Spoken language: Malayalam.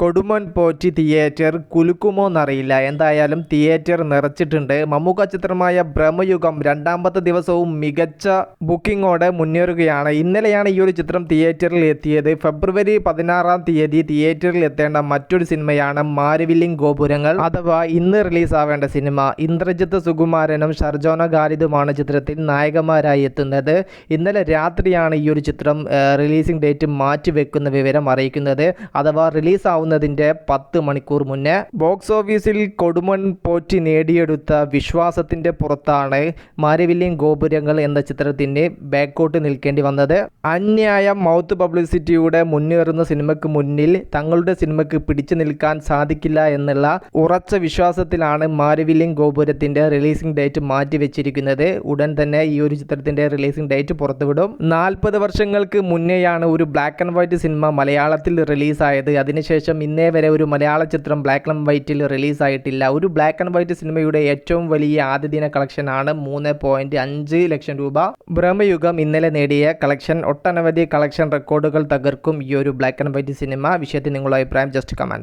കൊടുമൺ പോറ്റി തിയേറ്റർ കുലുക്കുമോ എന്നറിയില്ല എന്തായാലും തിയേറ്റർ നിറച്ചിട്ടുണ്ട്. മമ്മൂക്ക ചിത്രമായ ബ്രഹ്മയുഗം രണ്ടാമത്തെ ദിവസവും മികച്ച ബുക്കിങ്ങോടെ മുന്നേറുകയാണ്. ഇന്നലെയാണ് ഈ ഒരു ചിത്രം തിയേറ്ററിൽ എത്തിയത്. ഫെബ്രുവരി പതിനാറാം തീയതി തിയേറ്ററിൽ എത്തേണ്ട മറ്റൊരു സിനിമയാണ് മാരുവില്ലിംഗ് ഗോപുരങ്ങൾ അഥവാ ഇന്ന് റിലീസാവേണ്ട സിനിമ. ഇന്ദ്രജിത്ത് സുകുമാരനും ഷർജോന ഖാലിദുമാണ് ചിത്രത്തിൽ നായകന്മാരായി എത്തുന്നത്. ഇന്നലെ രാത്രിയാണ് ഈ ഒരു ചിത്രം റിലീസിംഗ് ഡേറ്റ് മാറ്റിവെക്കുന്ന വിവരം അറിയിക്കുന്നത്. അഥവാ റിലീസ് ആവുന്നതിന്റെ പത്ത് മണിക്കൂർ മുന്നേ ബോക്സ് ഓഫീസിൽ കൊടുമൺ പോറ്റി നേടിയെടുത്ത വിശ്വാസത്തിന്റെ പുറത്താണ് മാരവില്യം ഗോപുരങ്ങൾ എന്ന ചിത്രത്തിന് ബാക്കോട്ട് നിൽക്കേണ്ടി വന്നത്. അന്യായ മൗത്ത് പബ്ലിസിറ്റിയുടെ മുന്നേറുന്ന സിനിമയ്ക്ക് മുന്നിൽ തങ്ങളുടെ സിനിമയ്ക്ക് പിടിച്ചു നിൽക്കാൻ സാധിക്കില്ല എന്നുള്ള ഉറച്ച വിശ്വാസത്തിലാണ് മാരവില്യം ഗോപുരത്തിന്റെ റിലീസിംഗ് ഡേറ്റ് മാറ്റിവെച്ചിരിക്കുന്നത് ഉടൻ തന്നെ ഈ ഒരു ചിത്രത്തിന്റെ റിലീസിംഗ് ഡേറ്റ് പുറത്തുവിടും. നാൽപ്പത് വർഷങ്ങൾക്ക് മുന്നേയാണ് ഒരു ബ്ലാക്ക് ആൻഡ് വൈറ്റ് സിനിമ മലയാളത്തിൽ റിലീസായത്. അതിനുശേഷം ഇന്നേ വരെ ഒരു മലയാള ചിത്രം ബ്ലാക്ക് ആൻഡ് വൈറ്റിൽ റിലീസായിട്ടില്ല ഒരു ബ്ലാക്ക് ആൻഡ് വൈറ്റ് സിനിമയുടെ ഏറ്റവും വലിയ ആദ്യദിന കളക്ഷനാണ് മൂന്ന് പോയിന്റ് അഞ്ച് ലക്ഷം രൂപ. ബ്രഹ്മയുഗം ഇന്നലെ നേടിയ കളക്ഷൻ ഒട്ടനവധി കളക്ഷൻ റെക്കോർഡുകൾ തകർക്കും ഈ ഒരു ബ്ലാക്ക് ആൻഡ് വൈറ്റ് സിനിമ. വിഷയത്തിൽ നിങ്ങളുടെ അഭിപ്രായം ജസ്റ്റ് കമന്റ്